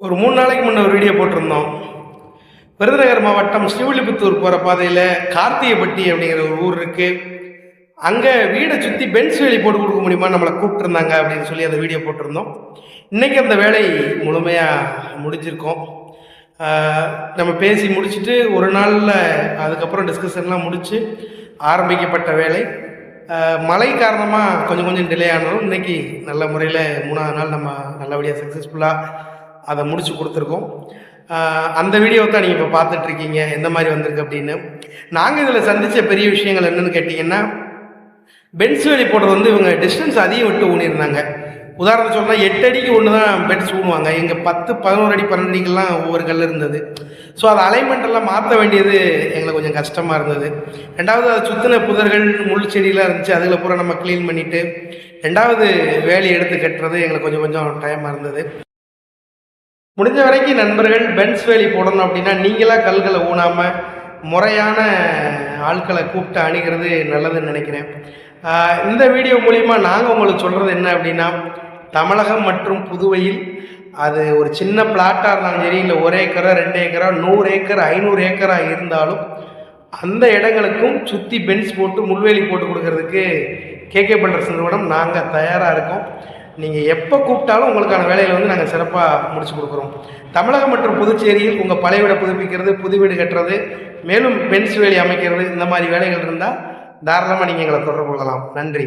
ஒரு மூணு நாளைக்கு முன்ன ஒரு வீடியோ போட்டிருந்தோம். விருதுநகர் மாவட்டம் ஸ்ரீவில்லிபுத்தூர் போகிற பாதையில் கார்த்திகைப்பட்டி அப்படிங்கிற ஒரு ஊர் இருக்குது அங்கே வீடை சுற்றி பென்ஸ் வேலி போட்டு கொடுக்க முடியுமா நம்மளை கூப்பிட்டுருந்தாங்க அப்படின்னு சொல்லி அந்த வீடியோ போட்டிருந்தோம். இன்றைக்கி அந்த வேலை முழுமையாக முடிஞ்சிருக்கோம். நம்ம பேசி முடிச்சுட்டு ஒரு நாளில் அதுக்கப்புறம் டிஸ்கஷன்லாம் முடித்து ஆரம்பிக்கப்பட்ட வேலை. மழை காரணமாக கொஞ்சம் கொஞ்சம் டிலே ஆனாலும் இன்றைக்கி நல்ல முறையில் மூணாவது நாள் நம்ம நல்லபடியாக சக்ஸஸ்ஃபுல்லாக அதை முடிச்சு கொடுத்துருக்கோம். அந்த வீடியோவை தான் நீங்கள் இப்போ பார்த்துட்ருக்கீங்க. எந்த மாதிரி வந்திருக்கு அப்படின்னு. நாங்கள் இதில் சந்தித்த பெரிய விஷயங்கள் என்னென்னு கேட்டிங்கன்னா பென்ஸ் வேலி போடுறது வந்து இவங்க டிஸ்டன்ஸ் அதிகம் விட்டு ஊனியிருந்தாங்க உதாரணம் சொன்னால் எட்டு அடிக்கு ஒன்று தான் பெட்ஸ் ஊனுவாங்க. இங்கே பத்து பதினோரு அடி பன்னெண்டு அடிக்கெல்லாம் ஒவ்வொரு கல் இருந்தது. ஸோ அது அலைன்மெண்ட்டெல்லாம் மாற்ற வேண்டியது எங்களுக்கு கொஞ்சம் கஷ்டமாக இருந்தது. ரெண்டாவது அதை சுற்றின புதர்கள் முள் செடியெலாம் இருந்துச்சு. அதில் பூரா நம்ம க்ளீன் பண்ணிவிட்டு ரெண்டாவது வேலி எடுத்து கட்டுறது எங்களுக்கு கொஞ்சம் கொஞ்சம் டைமாக இருந்தது. முடிஞ்ச வரைக்கும் நண்பர்கள் பென்ஸ் வேலி போடணும் அப்படின்னா நீங்களாக கல்களை ஊனாமல் முறையான ஆட்களை கூப்பிட்டு அணுகிறது நல்லதுன்னு நினைக்கிறேன். இந்த வீடியோ மூலிமா நாங்கள் உங்களுக்கு சொல்கிறது என்ன அப்படின்னா தமிழகம் மற்றும் புதுவையில் அது ஒரு சின்ன பிளாட்டாக இருந்தாலும் சரி இல்லை ஒரு ஏக்கரா ரெண்டு ஏக்கரா நூறு ஏக்கர் ஐநூறு ஏக்கராக இருந்தாலும் அந்த இடங்களுக்கும் சுற்றி பென்ஸ் போட்டு முள்வேலி போட்டு கொடுக்கறதுக்கு கேகே பில்டர்ஸ் நிறுவனம் நாங்கள் தயாராக இருக்கோம். நீங்கள் எப்போ கூப்பிட்டாலும் உங்களுக்கான வேலைகளை வந்து நாங்கள் சிறப்பாக முடிச்சு கொடுக்குறோம். தமிழகம் மற்றும் புதுச்சேரியில் உங்கள் பழைய வீடை புதுப்பிக்கிறது புது வீடு கட்டுறது மேலும் பென்ஸ் வேலி அமைக்கிறது இந்த மாதிரி வேலைகள் இருந்தால் தாராளமாக நீங்கள் எங்களை தொடர்பு கொள்ளலாம். நன்றி.